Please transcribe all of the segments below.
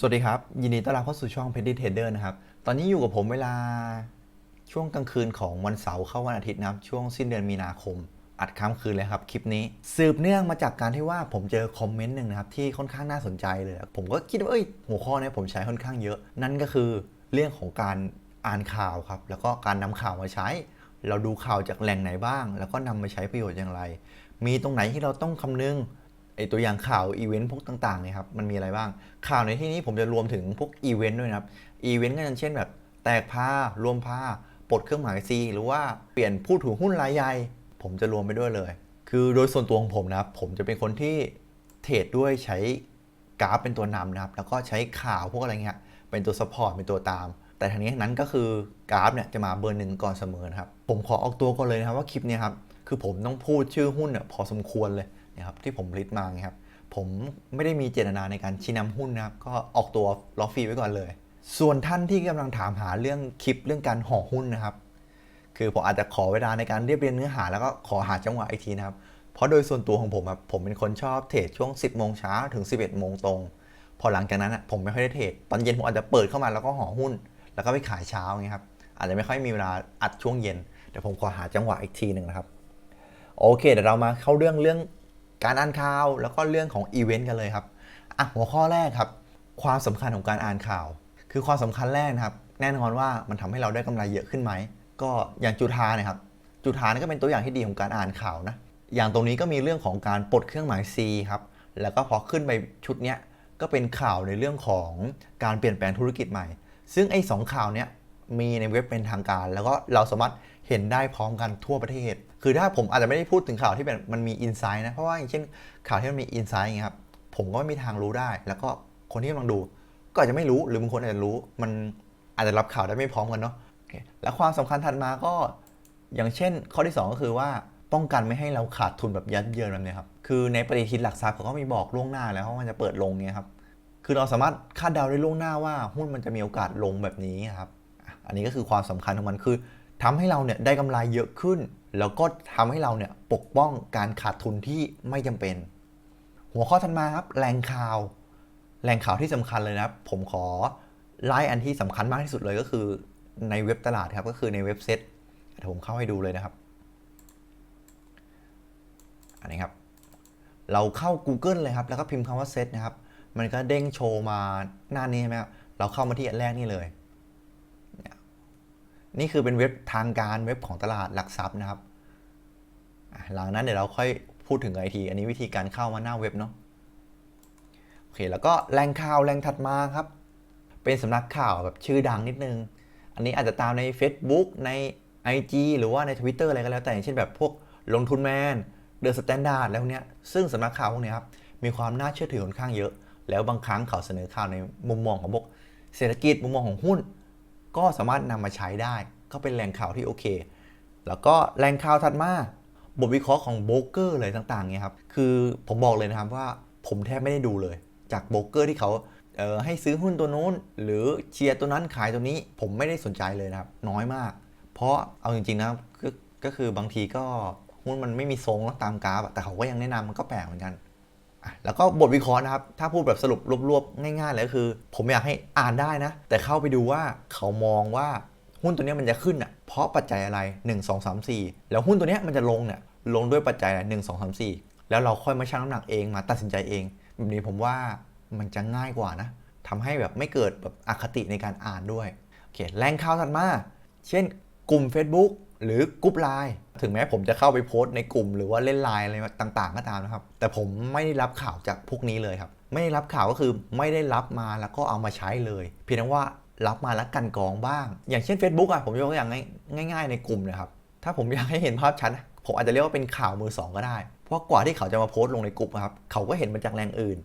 สวัสดีครับ ยินดีต้อนรับเข้าสู่ช่อง Petty Trader นะครับ ตอนนี้อยู่กับผมเวลาช่วงกลางคืนของวันเสาร์เข้าวันอาทิตย์นะครับ ช่วงสิ้นเดือนมีนาคม อัดค้างคืนเลยครับ คลิปนี้ สืบเนื่องมาจากการที่ว่าผมเจอคอมเมนต์หนึ่งนะครับ ที่ค่อนข้างน่าสนใจเลย ผมก็คิดว่าเอ้ยหัวข้อเนี้ผมใช้ค่อนข้างเยอะ นั่นก็คือเรื่องของการอ่านข่าวครับแล้วก็การนำข่าวมาใช้ เราดูข่าวจากแหล่งไหนบ้าง แล้วก็นำมาใช้ประโยชน์อย่างไร มีตรงไหนที่เราต้องคำนึง ไอตัวอย่างข่าวอีเวนต์พวกต่างๆเนี่ยครับมันมีอะไรบ้าง ข่าวในที่นี้ผมจะรวมถึงพวกอีเวนต์ด้วยนะครับอีเวนต์ก็อย่างเช่นแบบแตกผ้ารวมผ้าปลดเครื่องหมาย C หรือว่าเปลี่ยนผู้ถือหุ้นรายใหญ่ผมจะรวมไปด้วยเลย คือโดยส่วนตัวของผมนะครับผมจะเป็นคนที่เทรดด้วยใช้กราฟเป็นตัวนำนะครับ แล้วก็ใช้ข่าวพวกอะไรเงี้ยเป็นตัวสปอร์ตเป็นตัวตาม แต่ทางนี้นั้นก็คือกราฟเนี่ยจะมาเบอร์หนึ่งก่อนเสมอนะครับ ผมขอออกตัวก่อนเลยนะครับว่าคลิปเนี้ครับคือผมต้องพูดชื่อหุ้นเนี่ยพอสมควรเลย นะครับที่ผมลิสต์มาครับผมไม่ได้มีเจตนาในการชี้นำหุ้นนะครับ ก็ออกตัวล็อกฟรีไว้ก่อนเลย ส่วนท่านที่กำลังถามหาเรื่องคลิปเรื่องการห่อหุ้นนะครับ คือผมอาจจะขอเวลาในการเรียบเรียงเนื้อหาแล้วก็ขอหาจังหวะอีกทีนะครับ เพราะโดยส่วนตัวของผมครับผมเป็นคนชอบเทรดช่วง 10 โมงเช้าถึง 11 โมงตรง พอหลังจากนั้นอะผมไม่ค่อยได้เทรดตอนเย็นผมอาจจะเปิดเข้ามาแล้วก็ห่อหุ้น แล้วก็ไปขายเช้าไงครับอาจจะไม่ค่อยมีเวลาอัดช่วงเย็นเดี๋ยวผมขอหาจังหวะอีกทีหนึ่งนะครับโอเคเดี๋ยวเรามาเข้าเรื่องเรื่อง การอ่านข่าวแล้วก็เรื่องของอีเวนต์กันเลยครับอะหัวข้อแรกครับ ความสำคัญของการอ่านข่าว คือความสำคัญแรกนะครับ แน่นอนว่ามันทำให้เราได้กำไรเยอะขึ้นไหม ก็อย่างจุธาเนี่ยครับจุธานี่ก็เป็นตัวอย่างที่ดีของการอ่านข่าวนะอย่างตรงนี้ก็มีเรื่องของการปลดเครื่องหมาย C ครับแล้วก็พอขึ้นไปชุดเนี้ยก็เป็นข่าวในเรื่องของการเปลี่ยนแปลงธุรกิจใหม่ ซึ่งไอ้สองข่าวเนี้ย มีในเว็บเป็นทางการ แล้วก็เราสามารถเห็นได้พร้อมกันทั่วประเทศ คือถ้าผมอาจจะไม่ได้พูดถึงข่าวที่แบบมันมีอินไซต์นะ เพราะว่าอย่างเช่นข่าวที่มันมีอินไซต์อย่างเงี้ยครับ ผมก็ไม่มีทางรู้ได้ แล้วก็คนที่กำลังดู ก็อาจจะไม่รู้ หรือบางคนอาจจะรู้ มันอาจจะรับข่าวได้ไม่พร้อมกันเนาะ แล้วความสำคัญถัดมาก็ อย่างเช่น ข้อที่ 2 ก็คือว่าป้องกันไม่ให้เราขาดทุนแบบยัดเยียดแบบเนี้ยครับ คือในปฏิทินหลักทรัพย์เขาก็มีบอกล่วงหน้าแล้วว่ามันจะเปิดลงเนี่ยครับ คือเราสามารถคาดเดาได้ล่วงหน้าว่าหุ้นมันจะมีโอกาสลงแบบนี้ครับ อันนี้ก็คือความสำคัญของมันคือทำให้เราเนี่ยได้กำไรเยอะขึ้น แล้วก็ทำให้เราเนี่ยปกป้องการขาดทุนที่ไม่จำเป็น หัวข้อถัดมาครับแหล่งข่าวแหล่งข่าวที่สำคัญเลยนะครับ ผมขอไล่อันที่สำคัญมากที่สุดเลยก็คือในเว็บตลาดครับก็คือในเว็บเซ็ตเดี๋ยวผมเข้าให้ดูเลยนะครับ อันนี้ครับ เราเข้า Google เลยครับ แล้วก็พิมพ์คำว่าเซ็ตนะครับ มันก็เด้งโชว์มาหน้านี้ใช่ไหมครับเราเข้ามาที่อันแรกนี่เลย นี่คือเป็นเว็บทางการเว็บของตลาดหลักทรัพย์นะครับหลังนั้นเดี๋ยวเราค่อยพูดถึงไอทีอันนี้วิธีการเข้ามาหน้าเว็บเนาะโอเคแล้วก็แหล่งข่าวแหล่งถัดมาครับ เป็นสำนักข่าวแบบชื่อดังนิดนึง อันนี้อาจจะตามใน Facebook ใน IG หรือว่าใน Twitter อะไรก็แล้วแต่อย่างเช่นแบบพวกลงทุนแมนเดอะสแตนดาร์ดแล้วเนี้ยซึ่งสำนักข่าวพวกนี้ครับมีความน่าเชื่อถือค่อนข้างเยอะ แล้วบางครั้งเขาเสนอข่าวในมุมมองของพวกเศรษฐกิจมุมมองของหุ้น ก็สามารถนำมาใช้ได้ ก็เป็นแหล่งข่าวที่โอเค แล้วก็แหล่งข่าวถัดมาบทวิเคราะห์ของโบรกเกอร์อะไรต่างๆเนี่ยครับ คือผมบอกเลยนะครับว่าผมแทบไม่ได้ดูเลย จากโบรกเกอร์ที่เขาเอ่อให้ซื้อหุ้นตัวนู้น หรือเชียร์ตัวนั้นขายตัวนี้ ผมไม่ได้สนใจเลยนะครับ น้อยมาก เพราะเอาจริงๆนะก็ก็คือบางทีก็หุ้นมันไม่มีทรงแล้วตามกราฟแต่เขาก็ยังแนะนำมันก็แปลกเหมือนกัน แล้วก็บทวิเคราะห์นะครับ ถ้าพูดแบบสรุปรวบๆ ง่ายๆเลยก็คือ ผมอยากให้อ่านได้นะ แต่เข้าไปดูว่าเขามองว่าหุ้นตัวนี้มันจะขึ้นอะเพราะปัจจัยอะไร 1 2 3 4 แล้วหุ้นตัวนี้มันจะลงเนี่ยลงด้วยปัจจัยอะไร1 2 3 4แล้วเราค่อยมาชั่งน้ำหนักเองมาตัดสินใจเองแบบนี้ผมว่ามันจะง่ายกว่านะทำให้แบบไม่เกิดแบบอคติในการอ่านด้วยโอเคแรงข่าวถัดมา เช่นกลุ่ม Facebook หรือกลุ่มไลน์ ถึงแม้ผมจะเข้าไปโพสต์ในกลุ่ม หรือว่าเล่นไลน์อะไรต่างๆ ก็ตามนะครับ แต่ผมไม่ได้รับข่าวจากพวกนี้เลยครับ ไม่ได้รับข่าวก็คือไม่ได้รับมาแล้วก็เอามาใช้เลย เพียงแต่ว่ารับมาแล้วกันกองบ้าง อย่างเช่น Facebook อะผมยกตัวอย่างง่าย ๆ ในกลุ่มนะครับ ถ้าผมอยากให้เห็นภาพชัดผมอาจจะเรียกว่าเป็นข่าวมือสองก็ได้ เพราะกว่าที่เขาจะมาโพสต์ลงในกลุ่มครับ เขาก็เห็นมาจากแหล่งอื่น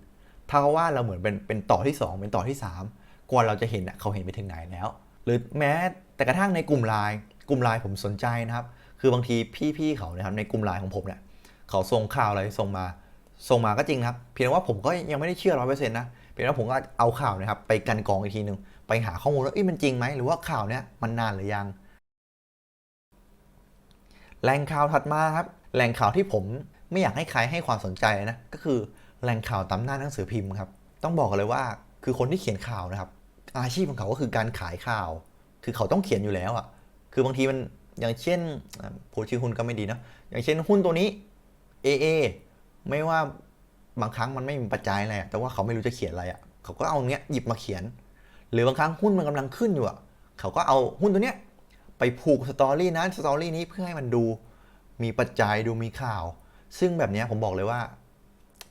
ถ้าว่าเราเหมือนเป็นเป็นต่อที่ 2 เป็นต่อที่ 3 กว่าเราจะเห็นอะเขาเห็นไปถึงไหนแล้ว หรือแม้แต่กระทั่งในกลุ่มไลน์กลุ่มไลน์ผมสนใจนะครับ คือบางทีพี่ๆเขานะครับในกลุ่มไลน์ของผมเนี่ยเขาส่งข่าวอะไรส่งมาส่งมาก็จริงนะครับ เพียงแต่ว่าผมก็ยังไม่ได้เชื่อร้อยเปอร์เซ็นต์นะเพียงแต่ว่าผมก็เอาข่าวนะครับไปกันกองอีกทีหนึ่งไปหาข้อมูลว่าเอ้ยมันจริงไหมหรือว่าข่าวเนี้ยมันนานหรือยัง แหล่งข่าวถัดมาครับแหล่งข่าวที่ผมไม่อยากให้ใครให้ความสนใจนะก็คือแหล่งข่าวตามหน้าหนังสือพิมพ์ครับต้องบอกกันเลยว่าคือคนที่เขียนข่าวนะครับ อาชีพของเขาก็คือการขายข่าว คือเขาต้องเขียนอยู่แล้วอะ่ะคือบางทีมัน อย่างเช่นพูดชื่อหุ้นก็ไม่ดีนะอย่างเช่นหุ้นตัวนี้ AA ไม่ว่าบางครั้งมันไม่มีปัจจัยอะไรแต่ว่าเขาไม่รู้จะเขียนอะไรอะ่ะเขาก็เอาเนี้ยหยิบมาเขียน หรือบางครั้งหุ้นมันกำลังขึ้นอยู่อะ่ะเขาก็เอาหุ้นตัวเนี้ยไปผูกสตอรี่นั้นสตอรี่นี้เพื่อให้มันดูมีปัจจัยดูมีข่าว ซึ่งแบบเนี้ยผมบอกเลยว่า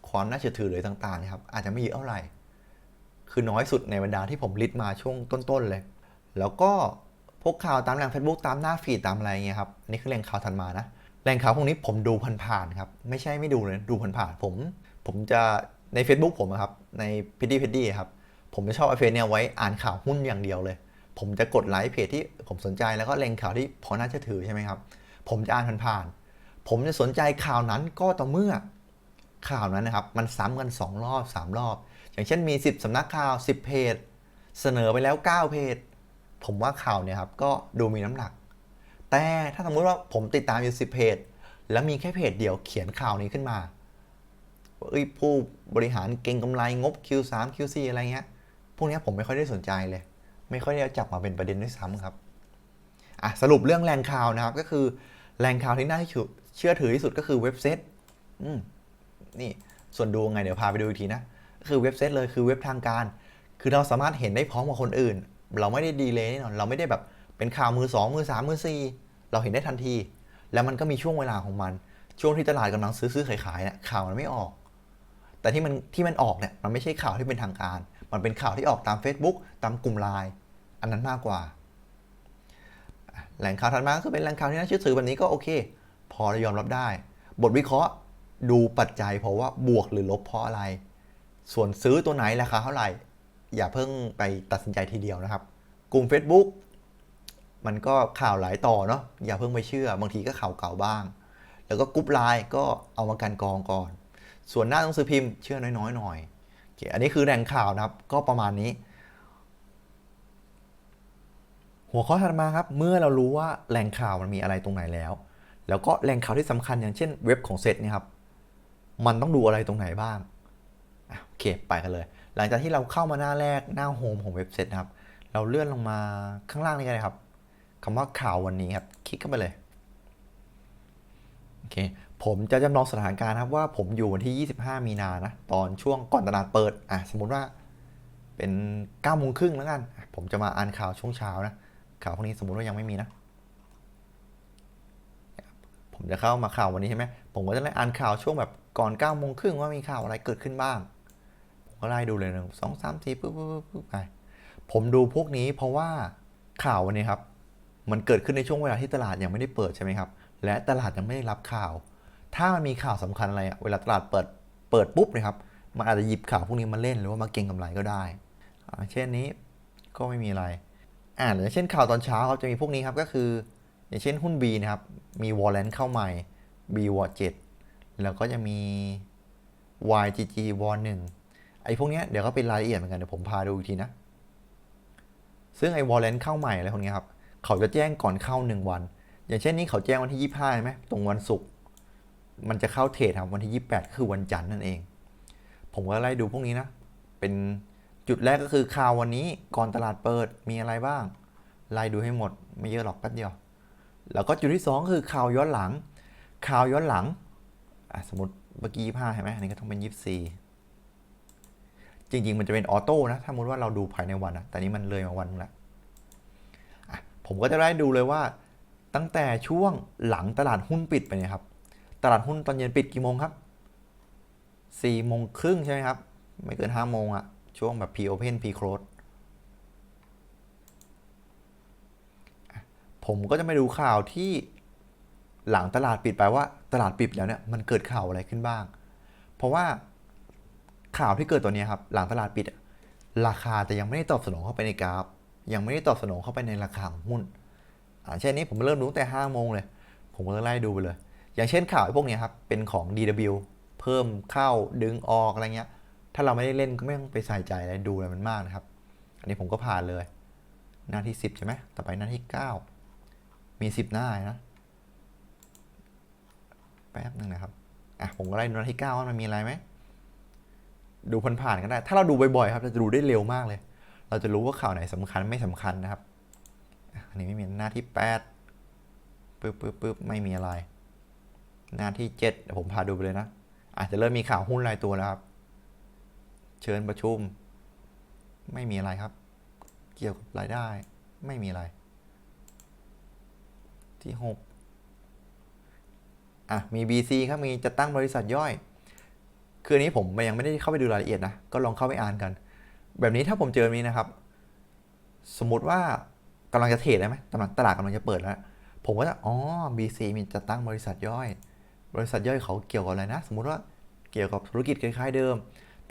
ความน่าเชื่อถือเลยต่างๆนะครับอาจจะไม่เยอะเท่าไหร่ คือน้อยสุดในบรรดาที่ผมลิสต์มาช่วงต้นๆเลย แล้วก็ พวกข่าวตามแหล่ง Facebook ตามหน้าฟีดตามอะไรเงี้ยครับ อันนี่คือแหล่งข่าวถัดมานะ แหล่งข่าวพวกนี้ผมดูผ่านๆครับ ไม่ใช่ไม่ดูเลย ดูผ่านๆผม ผมจะใน Facebook ผมครับ ในพิดี้พิดี้ครับ ผมจะชอบเอาเฟซเนี่ยไว้อ่านข่าวหุ้นอย่างเดียวเลย ผมจะกดไลค์เพจที่ผมสนใจแล้วก็แหล่งข่าวที่พอน่าเชื่อถือใช่ไหมครับ ผมจะอ่านผ่านๆ ผมจะสนใจข่าวนั้นก็ต่อเมื่อข่าวนั้นนะครับ มันซ้ำกัน 2 รอบ 3 รอบ อย่างเช่นมี 10สำนักข่าว 10 เพจ เสนอไปแล้ว 9 เพจ ผมว่าข่าวเนี่ยครับก็ดูมีน้ำหนัก แต่ถ้าสมมุติว่าผมติดตามอยู่10เพจ แล้วมีแค่เพจเดียวเขียนข่าวนี้ขึ้นมาว่าเอ้ยผู้บริหารเก่งกำไรงบ Q3 Q4 อะไรเงี้ย พวกนี้ผมไม่ค่อยได้สนใจเลย ไม่ค่อยได้จับมาเป็นประเด็นด้วยซ้ำครับอะสรุปเรื่องแหล่งข่าวนะครับก็คือแหล่งข่าวที่น่าเชื่อถือที่สุดก็คือเว็บเซตอืมนี่ส่วนดูไงเดี๋ยวพาไปดูอีกทีนะ คือเว็บเซตเลยคือเว็บทางการ คือเราสามารถเห็นได้พร้อมกับคนอื่น เราไม่ได้ดีเลยแน่นอนเราไม่ได้แบบเป็นข่าวมือ 2 มือ 3 มือ 4 เราเห็นได้ทันที แล้วมันก็มีช่วงเวลาของมัน ช่วงที่ตลาดกำลังซื้อซื้อขายขายเนี่ยข่าวมันไม่ออก แต่ที่มันที่มันออกเนี่ยมันไม่ใช่ข่าวที่เป็นทางการ มันเป็นข่าวที่ออกตาม Facebook ตามกลุ่มไลน์อันนั้นมากกว่า แหล่งข่าวถัดมาก็คือเป็นแหล่งข่าวที่น่าเชื่อถือแบบนี้ก็โอเค พอเรายอมรับได้ บทวิเคราะห์ดูปัจจัยเพราะว่าบวกหรือลบเพราะอะไร ส่วนซื้อตัวไหนราคาเท่าไหร่ อย่าเพิ่งไปตัดสินใจทีเดียวนะครับ กลุ่ม Facebook มันก็ข่าวหลายต่อเนาะอย่าเพิ่งไปเชื่อบางทีก็ข่าวเก่าบ้าง แล้วก็กรุ๊ปไลน์ก็เอามากันกองก่อน ส่วนหน้าหนังสือพิมพ์เชื่อน้อยๆหน่อยโอเคอันนี้คือแหล่งข่าวนะครับ ก็ประมาณนี้ หัวข้อถัดมาครับ เมื่อเรารู้ว่าแหล่งข่าวมันมีอะไรตรงไหนแล้ว แล้วก็แหล่งข่าวที่สำคัญอย่างเช่นเว็บของเซตเนี่ยครับ มันต้องดูอะไรตรงไหนบ้างโอเคไปกันเลย หลังจากที่เราเข้ามาหน้าแรกหน้าโฮมของเว็บเซตนะครับ เราเลื่อนลงมาข้างล่างนี่กันเลยครับคำว่าข่าววันนี้ครับ คลิกเข้าไปเลยโอเคผมจะจำลองสถานการณ์ครับว่าผมอยู่วันที่ 25 มีนานะตอนช่วงก่อนตลาดเปิดอะสมมุติว่าเป็น9โมงครึ่งแล้วกัน ผมจะมาอ่านข่าวช่วงเช้านะข่าวพวกนี้สมมติว่ายังไม่มีนะ ผมจะเข้ามาข่าววันนี้ใช่ไหมผมก็จะไล่อ่านข่าวช่วงแบบก่อน9ก้าโมงครึ่งว่ามีข่าวอะไรเกิดขึ้นบ้าง ก็ไล่ดูเลยหนึ่งสองสามสี่ปุ๊บปุ๊บปุ๊บไปผมดูพวกนี้เพราะว่าข่าววันนี้ครับ มันเกิดขึ้นในช่วงเวลาที่ตลาดยังไม่ได้เปิดใช่ไหมครับ และตลาดยังไม่ได้รับข่าว ถ้ามันมีข่าวสำคัญอะไรอะเวลาตลาดเปิดเปิดปุ๊บนะครับมันอาจจะหยิบข่าวพวกนี้มาเล่นหรือว่ามาเก็งกำไรก็ได้ เช่นนี้ก็ไม่มีอะไร อ่าอย่างเช่นข่าวตอนเช้าครับจะมีพวกนี้ครับก็คือ อย่างเช่นหุ้น B นะครับ มีวอลเลนเข้าใหม่ B วอล7แล้วก็จะมี YGG วอล1 ไอ้พวกเนี้ยเดี๋ยวก็เป็นรายละเอียดเหมือนกันเดี๋ยวผมพาดูอีกทีนะ ซึ่งไอ้วอลเลนเข้าใหม่อะไรพวกนี้ครับ เขาจะแจ้งก่อนเข้า 1 วัน อย่างเช่นนี้เขาแจ้งวันที่ 25ใช่ไหมตรงวันศุกร์มันจะเข้าเทรดครับวันที่ 28 คือวันจันทร์นั่นเอง ผมก็ไล่ดูพวกนี้นะ เป็นจุดแรกก็คือข่าววันนี้ก่อนตลาดเปิดมีอะไรบ้าง ไล่ดูให้หมดไม่เยอะหรอกแป๊บเดียว แล้วก็จุดที่ 2 คือข่าวย้อนหลัง ข่าวย้อนหลังสมมติเมื่อกี้ยี่ห้าใช่ไหมอันนี้ก็ต้องเป็นยี่สี่ จริง ๆ มันจะเป็นออโต้นะ ถ้าสมมติว่าเราดูภายในวันนะแต่นี้มันเลยมาวันละผมก็จะได้ดูเลยว่า ตั้งแต่ช่วงหลังตลาดหุ้นปิดไปเนี่ยครับ ตลาดหุ้นตอนเย็นปิดกี่โมงครับสี่โมงครึ่งใช่ไหมครับ ไม่เกินห้าโมงอะช่วงแบบ P Open P Close ผมก็จะไปดูข่าวที่หลังตลาดปิดไปว่าตลาดปิดแล้วเนี่ยมันเกิดข่าวอะไรขึ้นบ้าง เพราะว่า ข่าวที่เกิดตัวนี้ครับหลังตลาดปิด ราคาแต่ยังไม่ได้ตอบสนองเข้าไปในกราฟ ยังไม่ได้ตอบสนองเข้าไปในราคาของหุ้นอ่าเช่นนี้ผมเริ่มดูตั้งแต่ห้าโมงเลย ผมก็ไล่ดูไปเลย อย่างเช่นข่าวไอ้พวกนี้ครับเป็นของ DW เพิ่มเข้าดึงออกอะไรเงี้ย ถ้าเราไม่ได้เล่นก็ไม่ต้องไปใส่ใจอะไรดูอะไรมันมากนะครับ อันนี้ผมก็ผ่านเลย หน้าที่ 10 ใช่ไหมต่อไปหน้าที่ 9 มี 10 หน้านะ แป๊บหนึ่งนะครับ อะผมก็ไล่หน้าที่ 9 ว่ามันมีอะไรไหม ดูผ่านๆก็ได้ ถ้าเราดูบ่อยๆครับเราจะดูได้เร็วมากเลย เราจะรู้ว่าข่าวไหนสำคัญไม่สำคัญนะครับ อันนี้ไม่มีหน้าที่แปดปึ๊บปึ๊บปึ๊บไม่มีอะไร หน้าที่เจ็ดเดี๋ยวผมพาดูไปเลยนะ อาจจะเริ่มมีข่าวหุ้นรายตัวแล้วครับ เชิญประชุม ไม่มีอะไรครับ เกี่ยวกับรายได้ ไม่มีอะไร ที่หกอะ มี BC ครับ มีจะตั้งบริษัทย่อย คืออันนี้ผมยังไม่ได้เข้าไปดูรายละเอียดนะ ก็ลองเข้าไปอ่านกัน แบบนี้ถ้าผมเจอแบบนี้นะครับ สมมติว่ากำลังจะเทรดได้ไหมตลาดตลาดกำลังจะเปิดแล้ว ผมก็จะ อ๋อ BC มีจะตั้งบริษัทย่อย บริษัทย่อยเขาเกี่ยวกับอะไรนะ สมมุติว่าเกี่ยวกับธุรกิจคล้ายๆเดิม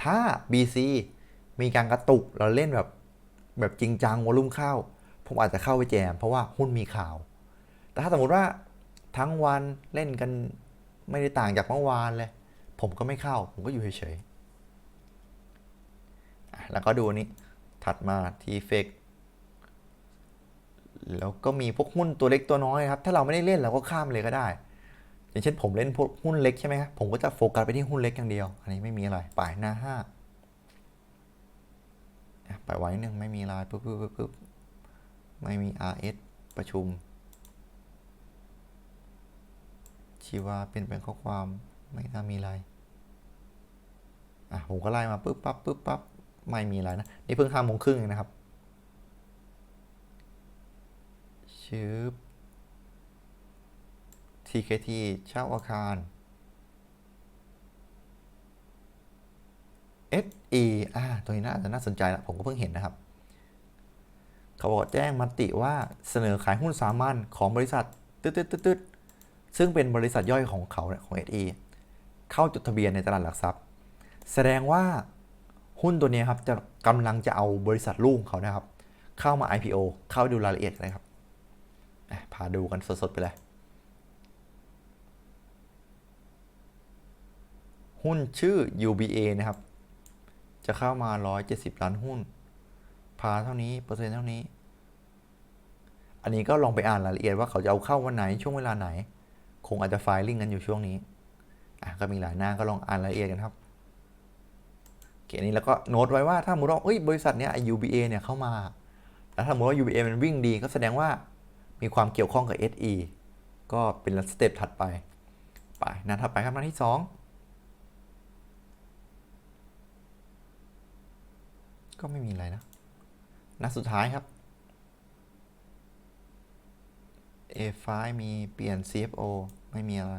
ถ้า BC มีการกระตุก เราเล่นแบบแบบจริงจังวอลุ่มเข้า ผมอาจจะเข้าไปแจม เพราะว่าหุ้นมีข่าว แต่ถ้าสมมติว่าทั้งวันเล่นกันไม่ได้ต่างจากเมื่อวานเลย ผมก็ไม่เข้า ผมก็อยู่เฉยๆ แล้วก็ดูอันนี้ถัดมาทีเฟกแล้วก็มีพวกหุ้นตัวเล็กตัวน้อยครับ ถ้าเราไม่ได้เล่นเราก็ข้ามเลยก็ได้ อย่างเช่นผมเล่นพวกหุ้นเล็กใช่ไหมครับผมก็จะโฟกัสไปที่หุ้นเล็กอย่างเดียว อันนี้ไม่มีอะไรป่ายหน้าห้าอะไปไว้หนึ่งไม่มีอะไรปุ๊บปุ๊บปุ๊บปุ๊บไม่มี RS ประชุม ชีวาเป็นเป็นข้อความไม่น่ามีอะไร อะผมก็ไล่มาปุ๊บปั๊บปุ๊บปั๊บไม่มีอะไรนะ นี่เพิ่งห้าโมงครึ่งเองนะครับชืบ TKT เช่าอาคาร SE อ่าตัวนี้น่าจะน่าสนใจละผมก็เพิ่งเห็นนะครับ เขาบอกแจ้งมติว่าเสนอขายหุ้นสามัญของบริษัทตึ๊ดตึ๊ดตึ๊ดซึ่งเป็นบริษัทย่อยของเขาของ SE เข้าจดทะเบียนในตลาดหลักทรัพย์ แสดงว่าหุ้นตัวนี้ครับจะกำลังจะเอาบริษัทลูกเขานะครับ เข้ามา IPO เข้าดูรายละเอียดเลยครับพาดูกันสดๆไปเลย หุ้นชื่อ UBA นะครับ จะเข้ามา 170 ล้านหุ้น พาเท่านี้เปอร์เซ็นต์เท่านี้ อันนี้ก็ลองไปอ่านรายละเอียดว่าเขาจะเอาเข้าวันไหนช่วงเวลาไหน คงอาจจะไฟลิ่งกันอยู่ช่วงนี้ก็มีหลายหน้าก็ลองอ่านรายละเอียดกันครับ เคนนี้แล้วก็โน้ตไว้ว่าถ้าสมมติว่าเอ้ยบริษัทเนี้ย UBA เนี่ยเข้ามา แล้วถ้าสมมติว่า UBA มันวิ่งดีก็แสดงว่ามีความเกี่ยวข้องกับ SE ก็เป็นสเต็ปถัดไป ไปหน้าถัดไปครับหน้าที่สองก็ไม่มีอะไรนะหน้าสุดท้ายครับ A5 มีเปลี่ยน CFO ไม่มีอะไร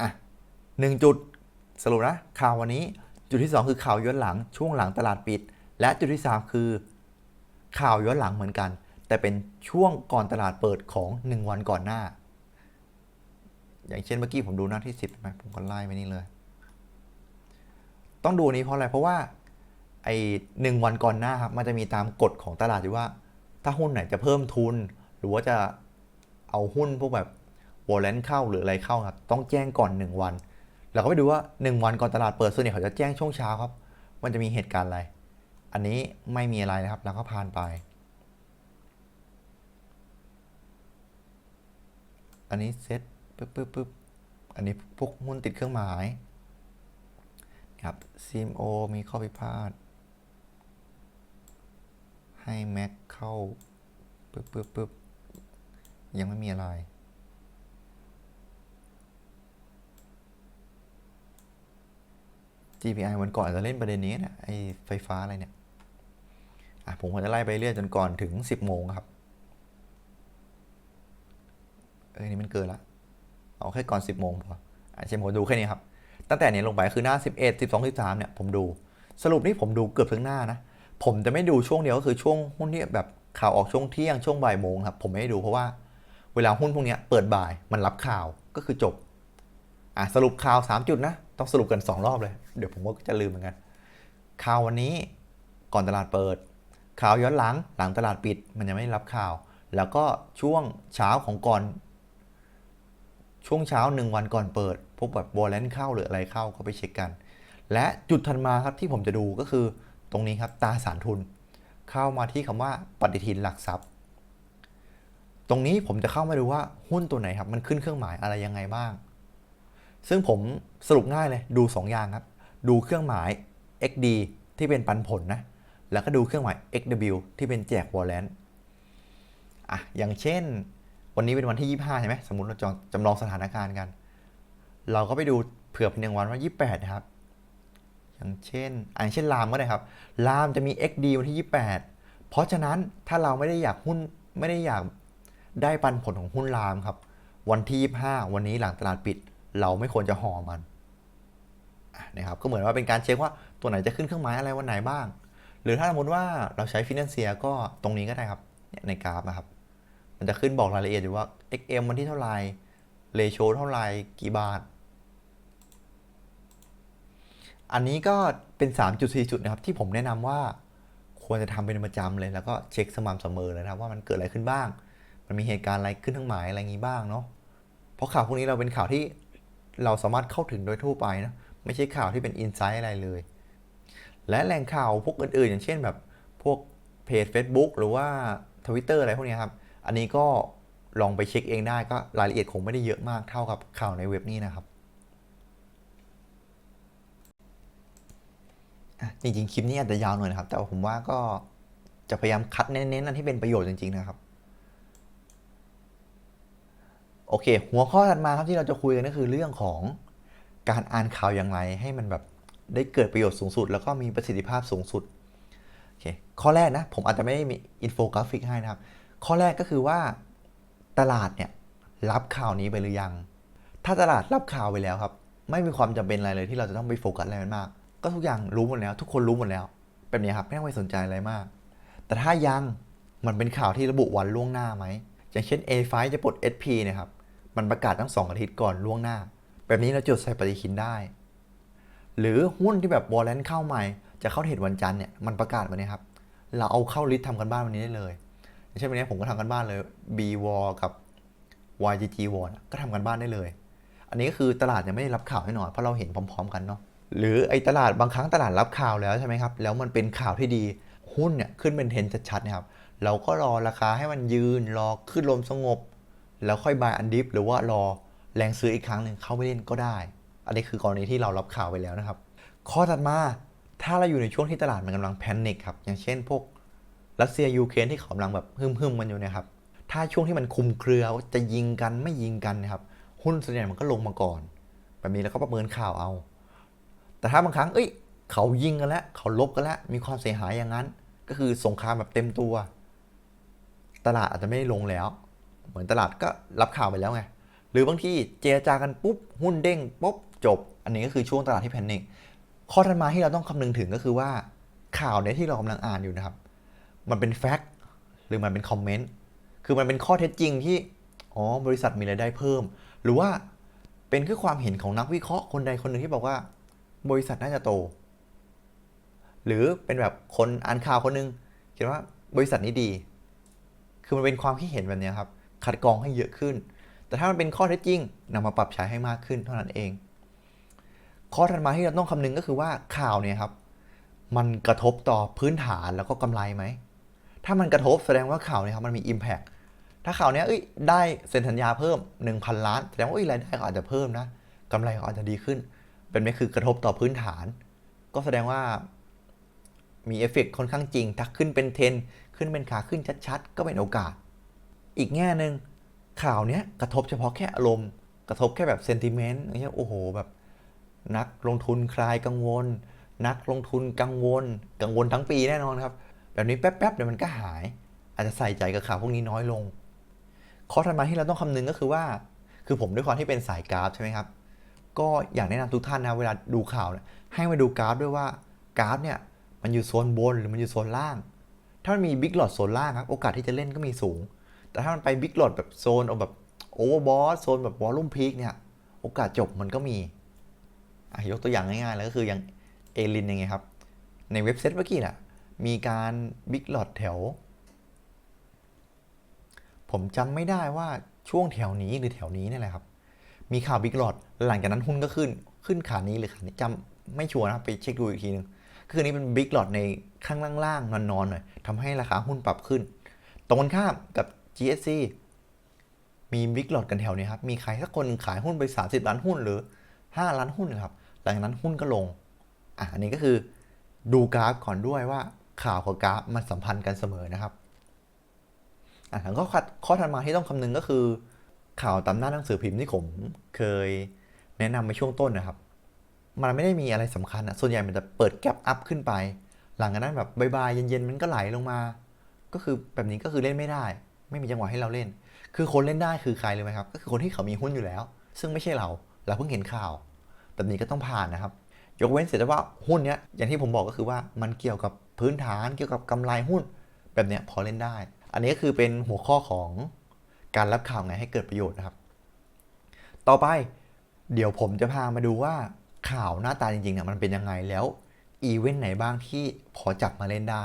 อะหนึ่งจุดสรุปนะข่าววันนี้ จุดที่ 2 คือข่าวย้อนหลังช่วงหลังตลาดปิด และจุดที่ 3 คือ ข่าวย้อนหลังเหมือนกัน แต่เป็นช่วงก่อนตลาดเปิดของ 1 วันก่อนหน้า อย่างเช่นเมื่อกี้ผมดูหน้าที่ 10ใช่ไหมผมก็ไล่ไปนี่เลย ต้องดูนนี้เพราะอะไรเพราะว่าไอ้หนึ่งวันก่อนหน้าครับมันจะมีตามกฎของตลาดอยู่ว่า ถ้าหุ้นไหนจะเพิ่มทุน หรือว่าจะเอาหุ้นพวกแบบวอลเลนเข้าหรืออะไรเข้าครับต้องแจ้งก่อน 1 วัน เราก็ไปดูว่า 1 วันก่อนตลาดเปิดส่วนใหญ่เขาจะแจ้งช่วงเช้าครับ มันจะมีเหตุการณ์อะไร อันนี้ไม่มีอะไรนะครับแล้วก็ผ่านไป อันนี้เซ็ตปึ๊บปึ๊บปึ๊บอันนี้พวกหุ้นติดเครื่องหมายครับ CMO มีข้อพิพาทให้แม็กเข้าปึ๊บปึ๊บปึ๊บยังไม่มีอะไร GPI วันก่อนจะเล่นประเด็นนี้นะไอไฟฟ้าอะไรเนี่ยอะผมคงจะไล่ไปเรื่อยจนก่อนถึง 10 โมงครับ เอ้ยนี่มันเกินละ เอาแค่ก่อน 10 โมงพออะเช่นผมดูแค่นี้ครับ ตั้งแต่นี้ลงไปคือหน้า 11 12 13เนี่ยผมดู สรุปนี่ผมดูเกือบทั้งหน้านะ ผมจะไม่ดูช่วงเดียวก็คือช่วงหุ้นที่แบบข่าวออกช่วงเที่ยงช่วงบ่ายโมงครับ ผมไม่ได้ดูเพราะว่าเวลาหุ้นพวกเนี้ยเปิดบ่ายมันรับข่าวก็คือจบ อะสรุปข่าว 3 จุดนะ ต้องสรุปกัน 2 รอบเลย เดี๋ยวผมก็จะลืมเหมือนกัน ข่าววันนี้ก่อนตลาดเปิด ข่าวย้อนหลังหลังตลาดปิด มันยังไม่รับข่าว แล้วก็ช่วงเช้าของก่อน ช่วงเช้าหนึ่งวันก่อนเปิดพวกแบบวอลเลนเข้าหรืออะไรเข้าก็ไปเช็คกัน และจุดถัดมาครับที่ผมจะดูก็คือตรงนี้ครับตาสารทุน เข้ามาที่คำว่าปฏิทินหลักทรัพย์ ตรงนี้ผมจะเข้ามาดูว่าหุ้นตัวไหนครับมันขึ้นเครื่องหมายอะไรยังไงบ้าง ซึ่งผมสรุปง่ายเลยดู 2 อย่างครับ ดูเครื่องหมาย XD ที่เป็นปันผลนะ แล้วก็ดูเครื่องหมาย XW ที่เป็นแจกวอลเลนอะอย่างเช่น วันนี้เป็นวันที่ 25 ใช่ไหมสมมติเราจจำลองสถานการณ์กัน เราก็ไปดูเผื่อเป็นหนึ่งวันว่า 28 นะครับ อย่างเช่นอ่างเช่นรามก็ได้ครับรามจะมี XD วันที่ 28 เพราะฉะนั้นถ้าเราไม่ได้อยากหุ้นไม่ได้อยากได้ปันผลของหุ้นรามครับ วันที่ 25 วันนี้หลังตลาดปิด เราไม่ควรจะห่อมันนะครับก็เหมือนว่าเป็นการเช็คว่าตัวไหนจะขึ้นเครื่องหมายอะไรวันไหนบ้าง หรือถ้าสมมติว่าเราใช้ฟินแลนเซียก็ตรงนี้ก็ได้ครับเนี่ยในกราฟนะครับ มันจะขึ้นบอกรายละเอียดอยู่ว่า XM วันที่เท่าไหร่เลโชเท่าไหร่กี่บาท อันนี้ก็เป็น 3.4 จุดนะครับ ที่ผมแนะนำว่าควรจะทำเป็นประจำเลย แล้วก็เช็คสม่ำเสมอเลยนะครับว่ามันเกิดอะไรขึ้นบ้าง มันมีเหตุการณ์อะไรขึ้นทั้งหมายอะไรอย่างนี้บ้างเนาะเพราะข่าวพวกนี้เราเป็นข่าวที่ เราสามารถเข้าถึงโดยทั่วไปนะไม่ใช่ข่าวที่เป็นอินไซต์อะไรเลย และแหล่งข่าวพวกอื่นๆ อย่างเช่นแบบพวกเพจ Facebook หรือว่า Twitter อะไรพวกนี้ครับ อันนี้ก็ลองไปเช็คเองได้ก็รายละเอียดคงไม่ได้เยอะมากเท่ากับข่าวในเว็บนี้นะครับจริงๆ คลิปนี้อาจจะยาวหน่อยนะครับ แต่ผมว่าก็จะพยายามคัดเน้นๆ อันที่เป็นประโยชน์จริงๆ นะครับ โอเค หัวข้อถัดมาครับที่เราจะคุยกันก็คือเรื่องของการอ่านข่าวอย่างไร ให้มันแบบได้เกิดประโยชน์สูงสุด แล้วก็มีประสิทธิภาพสูงสุดโอเคข้อแรกนะ ผมอาจจะไม่ได้มีอินโฟกราฟิกให้นะครับ ข้อแรกก็คือว่าตลาดเนี่ยรับข่าวนี้ไปหรือยัง ถ้าตลาดรับข่าวไปแล้วครับ ไม่มีความจำเป็นอะไรเลยที่เราจะต้องไปโฟกัสอะไรมันมาก ก็ทุกอย่างรู้หมดแล้ว ทุกคนรู้หมดแล้วแบบนี้ครับไม่ต้องไปสนใจอะไรมาก แต่ถ้ายังมันเป็นข่าวที่ระบุวันล่วงหน้าไหมอย่างเช่น A5 จะปลด SP นะครับ มันประกาศตั้ง2องอาทิตย์ก่อนล่วงหน้า แบบนี้เราจดใส่ปฏิทินได้ หรือหุ้นที่แบบวอลเลนเข้าใหม่ จะเข้าเทรดวันจันทร์เนี่ยมันประกาศวันนี้ครับเราเอาเข้าลิสต์ทำกันบ้านวันนี้ได้เลยเช่นวันนี้ผมก็ทำกันบ้านเลย B w a r กับ YGG w a r ก็ทำกันบ้านได้เลย อันนี้ก็คือตลาดยังไม่ได้รับข่าวแน่นอนเพราะเราเห็นพร้อม ๆ กันเนาะหรือไอ้ตลาดบางครั้งตลาดรับข่าวแล้วใช่ไหมครับแล้วมันเป็นข่าวที่ดีหุ้นเนี่ยขึ้นเป็นเทรนชัดๆนะครับเราก็รอราคาให้มันยืนรอขึ้นลมสงบ แล้วค่อยบายอันดิฟหรือว่ารอแรงซื้ออีกครั้งหนึ่งเข้าไปเล่นก็ได้ อันนี้คือกรณีที่เรารับข่าวไปแล้วนะครับ ข้อถัดมาถ้าเราอยู่ในช่วงที่ตลาดมันกำลังแพนิคครับอย่างเช่นพวกรัสเซียยูเครนที่เขากำลังแบบฮึ่มๆมันอยู่นะครับถ้าช่วงที่มันคุมเครือจะยิงกันไม่ยิงกันนะครับหุ้นส่วนใหญ่มันก็ลงมาก่อน แบบนี้แล้วก็ประเมินข่าวเอา แต่ถ้าบางครั้งเอ้ย เขายิงกันแล้ว เขาลบกันแล้ว มีความเสียหายอย่างนั้น ก็คือสงครามแบบเต็มตัว ตลาดอาจจะไม่ได้ลงแล้ว เหมือนตลาดก็รับข่าวไปแล้วไง หรือบางที่เจรจากันปุ๊บ หุ้นเด้งปุ๊บจบ อันนี้ก็คือช่วงตลาดที่แพนิคข้อถัดมาที่เราต้องคำนึงถึงก็คือว่าข่าวเนี้ยที่เรากำลังอ่านอยู่นะครับ มันเป็นแฟกต์หรือมันเป็นคอมเมนต์คือมันเป็นข้อเท็จจริงที่อ๋อบริษัทมีรายได้เพิ่ม หรือว่าเป็นแค่ความเห็นของนักวิเคราะห์คนใดคนหนึ่งที่บอกว่า บริษัทน่าจะโต หรือเป็นแบบคนอ่านข่าวคนหนึงเขียนว่าบริษัทนี้ดี คือมันเป็นความคิดเห็นแบบนี้ครับ คัดกรองให้เยอะขึ้น แต่ถ้ามันเป็นข้อเท็จจริงนำมาปรับใช้ให้มากขึ้นเท่านั้นเอง ข้อถัดมาที่เราต้องคำนึงก็คือว่าข่าวเนี่ยครับมันกระทบต่อพื้นฐานแล้วก็กำไรไหม ถ้ามันกระทบแสดงว่าข่าวเนี่ยครับมันมี Impact ถ้าข่าวเนี้ยเอ้ยได้เซ็นสัญญาเพิ่ม 1,000 ล้าน แสดงว่าอ้รายได้เขาอาจจะเพิ่มนะกำไรเขาอาจจะดีขึ้น เป็นไม่คือกระทบต่อพื้นฐาน ก็แสดงว่ามีเอฟเฟกต์ค่อนข้างจริง ถ้าขึ้นเป็นเทรนขึ้นเป็นขาขึ้นชัดๆ ก็เป็นโอกาส อีกแง่หนึ่งข่าวเนี้ยกระทบเฉพาะแค่อารมณ์ กระทบแค่แบบเซนติเมนต์อย่างเงี้ยโอ้โหแบบ นักลงทุนคลายกังวล นักลงทุนกังวล กังวลทั้งปีแน่นอนครับ แบบนี้แป๊บๆเดี๋ยวมันก็หาย อาจจะใส่ใจกับข่าวพวกนี้น้อยลงข้อถัดมาที่เราต้องคำนึงก็คือว่า คือผมด้วยความที่เป็นสายกราฟใช่ไหมครับ ก็อยากแนะนำทุกท่านนะเวลาดูข่าวเนี่ยให้มาดูกราฟด้วยว่ากราฟเนี่ยมันอยู่โซนบนหรือมันอยู่โซนล่าง ถ้ามันมีบิ๊กหลอดโซนล่างครับโอกาสที่จะเล่นก็มีสูง แต่ถ้ามันไปบิ๊กหลอดแบบโซนเอาแบบโอเวอร์บอสโซนแบบวอลลุ่มพีคเนี่ย โอกาสจบมันก็มีอะยกตัวอย่างง่ายๆเลยก็คืออย่างเอลินยังไงครับ ในเว็บไซตเมื่อกี้แหละมีการบิ๊กหลอดแถว ผมจำไม่ได้ว่าช่วงแถวนี้หรือแถวนี้นี่แหละครับ มีข่าวบิ๊กหลอดหลังจากนั้นหุ้นก็ขึ้นขึ้นขานี้หรือขานี้จำไม่ชัวร์นะครับไปเช็คดูอีกทีนึงคืออนนี้เป็นบิ๊กหลอดในข้างล่างๆนอนๆหน่อยทำให้ราคาหุ้นปรับขึ้น ตรงกันข้ามกับ GSC มีบิ๊กหลอดกันแถวนี้ครับ มีใครสักคนขายหุ้นไป 30 ล้านหุ้นหรือ 5 ล้านหุ้นนะครับ หลังจากนั้นหุ้นก็ลง อะอันนี้ก็คือดูกราฟก่อนด้วยว่าข่าวกับกราฟมันสัมพันธ์กันเสมอนะครับ อะแล้วก็ข้อข้อถัดมาที่ต้องคำนึงก็คือ ข่าวตามหน้าหนังสือพิมพ์ที่ผมเคยแนะนำในช่วงต้นนะครับ มันไม่ได้มีอะไรสำคัญอะส่วนใหญ่มันจะเปิดแกลบอัพขึ้นไป หลังจากนั้นแบบบายๆเย็นๆมันก็ไหลลงมา ก็คือแบบนี้ก็คือเล่นไม่ได้ ไม่มีจังหวะให้เราเล่น คือคนเล่นได้คือใครเลยไหมครับ ก็คือคนที่เขามีหุ้นอยู่แล้ว ซึ่งไม่ใช่เรา เราเพิ่งเห็นข่าว แบบนี้ก็ต้องผ่านนะครับ ยกเว้นเสียแต่ว่าหุ้นเนี้ยอย่างที่ผมบอกก็คือว่ามันเกี่ยวกับพื้นฐานเกี่ยวกับกำไรหุ้น แบบเนี้ยพอเล่นได้ อันนี้ก็คือเป็นหัวข้อของการรับข่าวไงให้เกิดประโยชน์นะครับ ต่อไปเดี๋ยวผมจะพามาดูว่าข่าวหน้าตาจริงๆเนี่ยมันเป็นยังไงแล้วอีเวนต์ไหนบ้างที่พอจับมาเล่นได้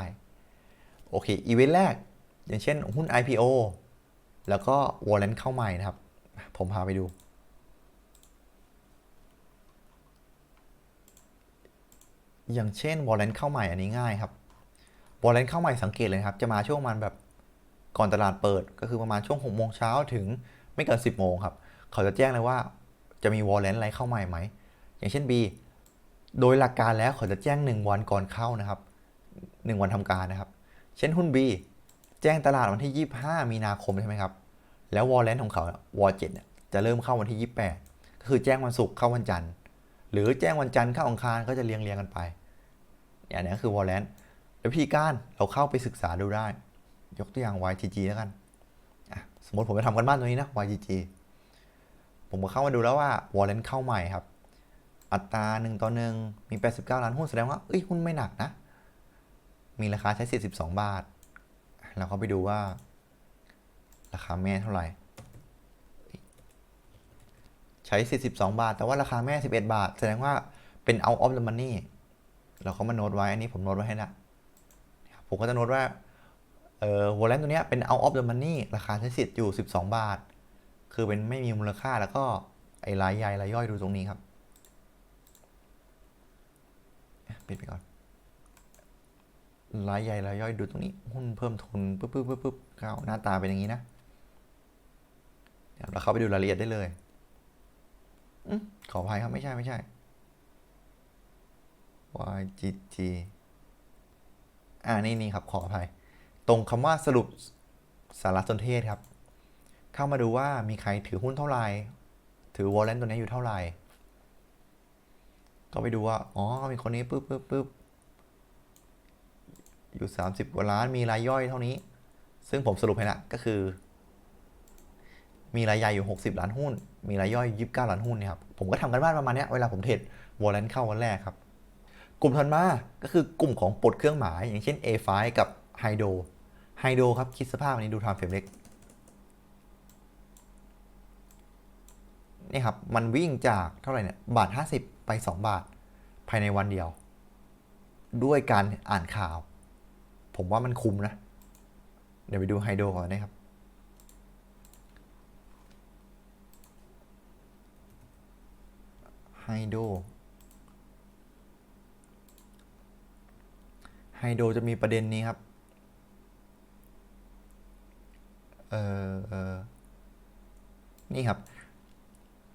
โอเคอีเวนต์แรก อย่างเช่นหุ้น IPO แล้วก็ Warrant เข้าใหม่นะครับ ผมพาไปดู อย่างเช่น Warrant เข้าใหม่อันนี้ง่ายครับ Warrant เข้าใหม่สังเกตเลยครับ จะมาช่วงมันแบบก่อนตลาดเปิด ก็คือประมาณช่วง6โมงเช้าถึงไม่เกิน 10 โมงครับ เขาจะแจ้งเลยว่าจะมี Warrant อะไรเข้าใหม่ไหม อย่างเช่น B โดยหลักการแล้วเขาจะแจ้ง 1 วันก่อนเข้านะครับ 1 วันทำการนะครับ เช่นหุ้น B แจ้งตลาดวันที่ 25 มีนาคมใช่ไหมครับ แล้ว Warrant ของเขาวอลเจ็เนี่ยจะเริ่มเข้าวันที่ 28 ก็คือแจ้งวันศุกร์เข้าวันจันทร์ หรือแจ้งวันจันทร์เข้าอังคารก็จะเรียงเรียงกันไปอย่างนี้ก็คือ Warrant แล้ววิธีการเราเข้าไปศึกษาดูได้ ยกตัวอย่าง YGG แล้วกันสมมติผมจะทำกันบ้านตัวนี้นะ YGG ผมก็เข้ามาดูแล้วว่า Warrant เข้าใหม่ครับ อัตรา1ต่อ1มี 89 ล้านหุ้นแสดงว่าเอ้ยหุ้นไม่หนักนะ มีราคาใช้ 42 บาท เราก็ไปดูว่า ราคาแม่เท่าไหร่ ใช้ 42 บาท แต่ว่าราคาแม่ 11 บาท แสดงว่าเป็น out of the money เราก็มาโน้ตไว้ อันนี้ผมโน้ตไว้ให้ละผมก็จะโน้ตว่าเอ่อ wallet ตัวเนี้ยเป็น out of the money ราคาใช้สิทธิ์อยู่ 12 บาท คือเป็นไม่มีมูลค่าแล้วก็ไอ้รายใหญ่รายย่อยดูตรงนี้ครับปิดไปก่อน รายใหญ่รายย่อยดูตรงนี้หุ้นเพิ่มทุนปุ๊บปุ๊บปุ๊บปุ๊บเข้าหน้าตาเป็นอย่างนี้นะเดี๋ยวเราเข้าไปดูรายละเอียดได้เลยอขออภัยครับไม่ใช่ไม่ใช่ YGG อ่านี่นี่ครับขออภัย ตรงคำว่าสรุปสารสนเทศครับ เข้ามาดูว่ามีใครถือหุ้นเท่าไหร่ถือวอลเลนตัวนี้อยู่เท่าไหร่ ก็ไปดูว่า อ๋อ มีคนนี้ปุ๊บปุ๊บปุ๊บ อยู่ 30 กว่าล้าน มีรายย่อยเท่านี้ ซึ่งผมสรุปให้ละก็คือ มีรายใหญ่อยู่ 60 ล้านหุ้น มีรายย่อย 29 ล้านหุ้นเนี่ยครับ ผมก็ทำกันบ้านประมาณนี้เวลาผมเทรดวอลเลนเข้าวันแรกครับ กลุ่มถัดมา ก็คือกลุ่มของปลดเครื่องหมาย อย่างเช่น A5 กับไฮโดไฮโดครับคิดสภาพนี้ดูทำเฟรมเล็กนี่ครับ มันวิ่งจากเท่าไหร่เนี่ยบาท 50 ไป 2 บาท ภายในวันเดียว ด้วยการอ่านข่าว ผมว่ามันคุ้มนะ เดี๋ยวไปดูไฮโดก่อนนะครับ ไฮโด ไฮโดจะมีประเด็นนี้ครับเออเออนี่ครับ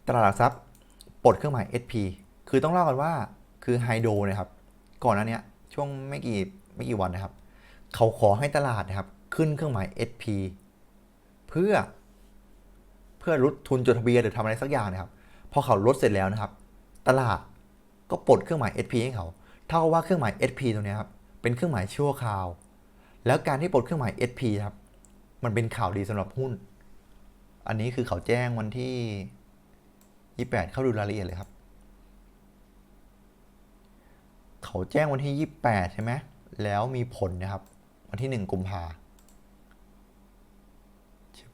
ตลาดหลักทรัพย์ปลดเครื่องหมาย SP คือต้องเล่ากันว่าคือไฮโดนะครับ ก่อนหน้าเนี้ยช่วงไม่กี่ไม่กี่วันนะครับ เขาขอให้ตลาดนะครับ ขึ้นเครื่องหมาย SP เพื่อ เพื่อลดทุนจดทะเบียนหรือทำอะไรสักอย่างนะครับ พอเขาลดเสร็จแล้วนะครับ ตลาดก็ปลดเครื่องหมาย SP ให้เขา เท่ากับว่าเครื่องหมาย SP ตรงนี้ครับ เป็นเครื่องหมายชั่วคราว แล้วการที่ปลดเครื่องหมาย SP ครับ มันเป็นข่าวดีสำหรับหุ้น อันนี้คือเขาแจ้งวันที่ 28 เข้าดูรายละเอียดเลยครับ เขาแจ้งวันที่ 28 ใช่ไหมแล้วมีผลนะครับ วันที่1กุมภา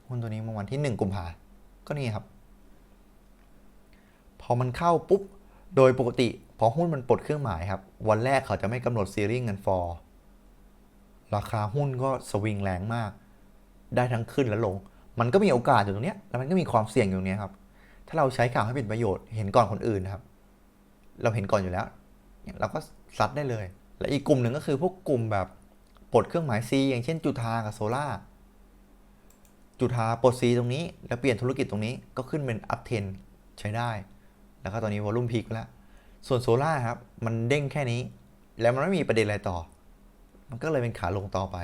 หุ้นตัวนี้เมื่อวันที่1กุมภาก็นี่ครับ พอมันเข้าปุ๊บ โดยปกติ พอหุ้นมันปลดเครื่องหมายครับ วันแรกเขาจะไม่กำหนดซีรีส์เงินฟอร์ราคาหุ้นก็สวิงแรงมาก ได้ทั้งขึ้นและลง มันก็มีโอกาสอยู่ตรงเนี้ยแล้วมันก็มีความเสี่ยงอยู่ตรงเนี้ยครับ ถ้าเราใช้ข่าวให้เป็นประโยชน์ เห็นก่อนคนอื่นนะครับ เราเห็นก่อนอยู่แล้ว เราก็ซัดได้เลย และอีกกลุ่มหนึ่งก็คือพวกกลุ่มแบบ ปลดเครื่องหมาย C อย่างเช่นจุธากับโซล่าจุธาปลด C ตรงนี้ แล้วเปลี่ยนธุรกิจตรงนี้ก็ขึ้นเป็นอัพเทนใช้ได้ แล้วก็ตอนนี้วอลุ่มพีคแล้ว ส่วนโซล่าครับ มันเด้งแค่นี้ แล้วมันไม่มีประเด็นอะไรต่อ มันก็เลยเป็นขาลงต่อไป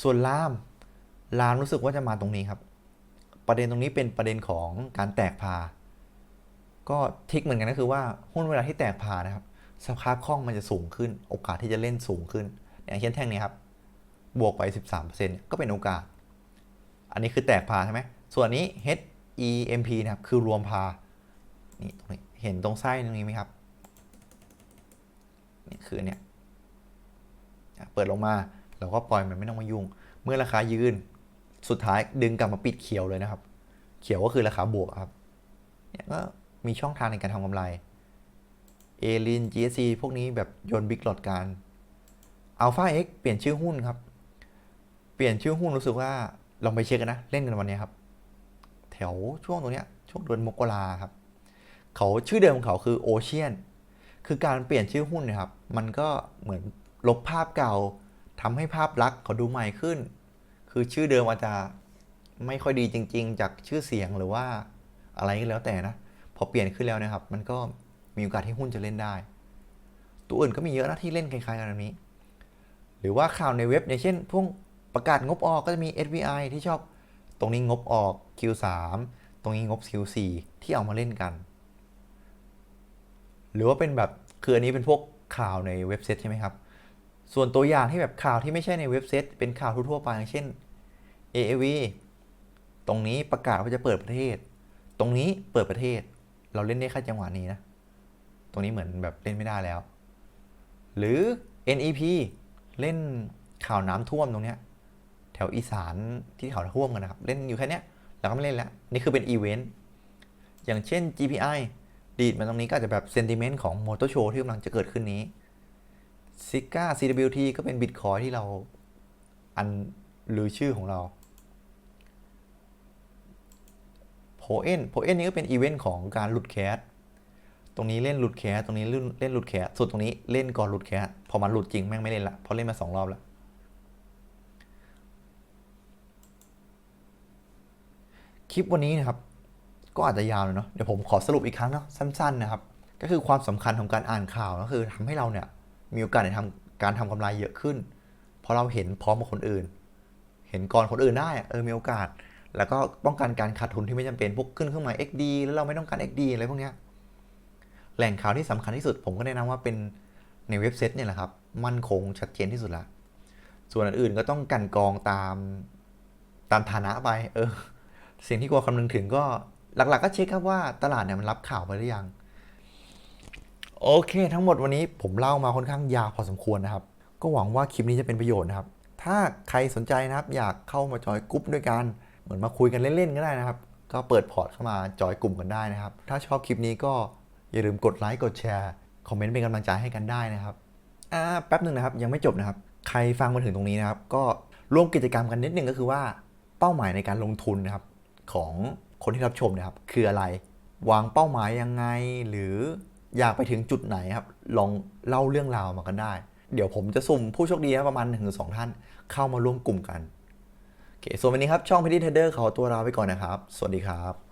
ส่วนลามลามรู้สึกว่าจะมาตรงนี้ครับ ประเด็นตรงนี้เป็นประเด็นของการแตกพา ก็ทิกเหมือนกันก็คือว่าหุ้นเวลาที่แตกพานะครับสภาพคล่องมันจะสูงขึ้น โอกาสที่จะเล่นสูงขึ้น อย่างเช่นแท่งนี้ครับ บวกไป 13%ก็เป็นโอกาส อันนี้คือแตกพาใช่ไหม ส่วนนี้ HEMP นะครับ คือรวมพา นี่ตรงนี้เห็นตรงไส้ตรงนี้ไหมครับ นี่คือเนี่ย เปิดลงมาเราก็ปล่อยมันไม่ต้องมายุ่ง เมื่อราคายืน สุดท้ายดึงกลับมาปิดเขียวเลยนะครับ เขียวก็คือราคาบวกครับ เนี่ยก็มีช่องทางในการทำกำไร เอลิน GSC พวกนี้แบบโยนบิ๊กหลอดการ Alpha X เปลี่ยนชื่อหุ้นครับ เปลี่ยนชื่อหุ้นรู้สึกว่าลองไปเช็คกันนะ เล่นกันวันนี้ครับ แถวช่วงตรงเนี้ยช่วงเดือนมกราครับ เขาชื่อเดิมของเขาคือโอเชียนคือการเปลี่ยนชื่อหุ้นเนะครับ มันก็เหมือนลบภาพเก่าทำให้ภาพลักษณ์เขาดูใหม่ขึ้น คือชื่อเดิมอาจจะไม่ค่อยดีจริง ๆ จากชื่อเสียงหรือว่าอะไรก็แล้วแต่นะ พอเปลี่ยนขึ้นแล้วนะครับ มันก็มีโอกาสที่หุ้นจะเล่นได้ ตัวอื่นก็มีเยอะนะที่เล่นคล้ายๆกันแบบนี้ หรือว่าข่าวในเว็บอย่างเช่นพวกประกาศงบออกก็จะมี SBI ที่ชอบตรงนี้งบออก Q3 ตรงนี้งบ Q4 ที่เอามาเล่นกัน หรือว่าเป็นแบบคืออันนี้เป็นพวกข่าวในเว็บเซตใช่ไหมครับ ส่วนตัวอย่างที่แบบข่าวที่ไม่ใช่ในเว็บเซตเป็นข่าวทั่วไปอย่างเช่น AAV ตรงนี้ประกาศว่าจะเปิดประเทศ ตรงนี้เปิดประเทศ เราเล่นได้แค่จังหวะนี้นะ ตรงนี้เหมือนแบบเล่นไม่ได้แล้ว หรือ NEP เล่นข่าวน้ำท่วมตรงเนี้ยแถวอีสานที่เขาท่วมกันนะครับ เล่นอยู่แค่เนี้ยแล้วก็ไม่เล่นแล้ว นี่คือเป็นอีเวนต์อย่างเช่น GPI ดีดมาตรงนี้ก็อาจจะแบบเซนติเมนต์ของมอเตอร์โชว์ที่กำลังจะเกิดขึ้นนี้ซิก้า CWT ก็เป็นบิตคอยที่เราอันลือชื่อของเราโพเอ็นโพเอ็นนี่ก็เป็นอีเวนต์ของการหลุดแคส ตรงนี้เล่นหลุดแคสตรงนี้เล่นเล่นหลุดแคสส่วนตรงนี้เล่นก่อนหลุดแคสพอมันหลุดจริงแม่งไม่เล่นละเพราะเล่นมาสองรอบแล้วคลิปวันนี้นะครับ ก็อาจจะยาวเลยเนาะเดี๋ยวผมขอสรุปอีกครั้งเนาะสั้นๆนะครับ ก็คือความสำคัญของการอ่านข่าวก็คือทำให้เราเนี่ยมีโอกาสในทำการทำกำไรเยอะขึ้นเพราะเราเห็นพร้อมกับคนอื่น เห็นก่อนคนอื่นได้เออมีโอกาส แล้วก็ป้องกันการขาดทุนที่ไม่จำเป็นพวกขึ้นเครื่องหมาย XD แล้วเราไม่ต้องการ XD อะไรพวกเนี้ย แหล่งข่าวที่สำคัญที่สุด ผมก็แนะนำว่าเป็นในเว็บไซต์เนี่ยแหละครับ มั่นคงชัดเจนที่สุดละ ส่วนอื่นก็ต้องกันกองตามตามฐานะไป เออ สิ่งที่กลัวคำนึงถึงก็หลักๆ ก็เช็คครับว่าตลาดเนี่ยมันรับข่าวไปหรือยัง โอเค ทั้งหมดวันนี้ผมเล่ามาค่อนข้างยาวพอสมควรนะครับ ก็หวังว่าคลิปนี้จะเป็นประโยชน์นะครับ ถ้าใครสนใจนะครับ อยากเข้ามาจอยกลุ่มด้วยกัน เหมือนมาคุยกันเล่นๆก็ได้นะครับ ก็เปิดพอร์ตเข้ามาจอยกลุ่มกันได้นะครับ ถ้าชอบคลิปนี้ก็ อย่าลืมกดไลค์กดแชร์คอมเมนต์เป็นกำลังใจให้กันได้นะครับอ่าแป๊บหนึ่งนะครับยังไม่จบนะครับ ใครฟังมาถึงตรงนี้นะครับ ก็ร่วมกิจกรรมกันนิดนึงก็คือว่าเป้าหมายในการลงทุนนะครับ ของคนที่รับชมนะครับ คืออะไร วางเป้าหมายยังไง หรืออยากไปถึงจุดไหนครับ ลองเล่าเรื่องราวมากันได้ เดี๋ยวผมจะสุ่มผู้โชคดีประมาณ1นถึงสองท่าน เข้ามาร่วมกลุ่มกันโอเคส่วนวันนี้ครับช่องพิธีเทเดอร์ขอตัวลาไปก่อนนะครับ สวัสดีครับ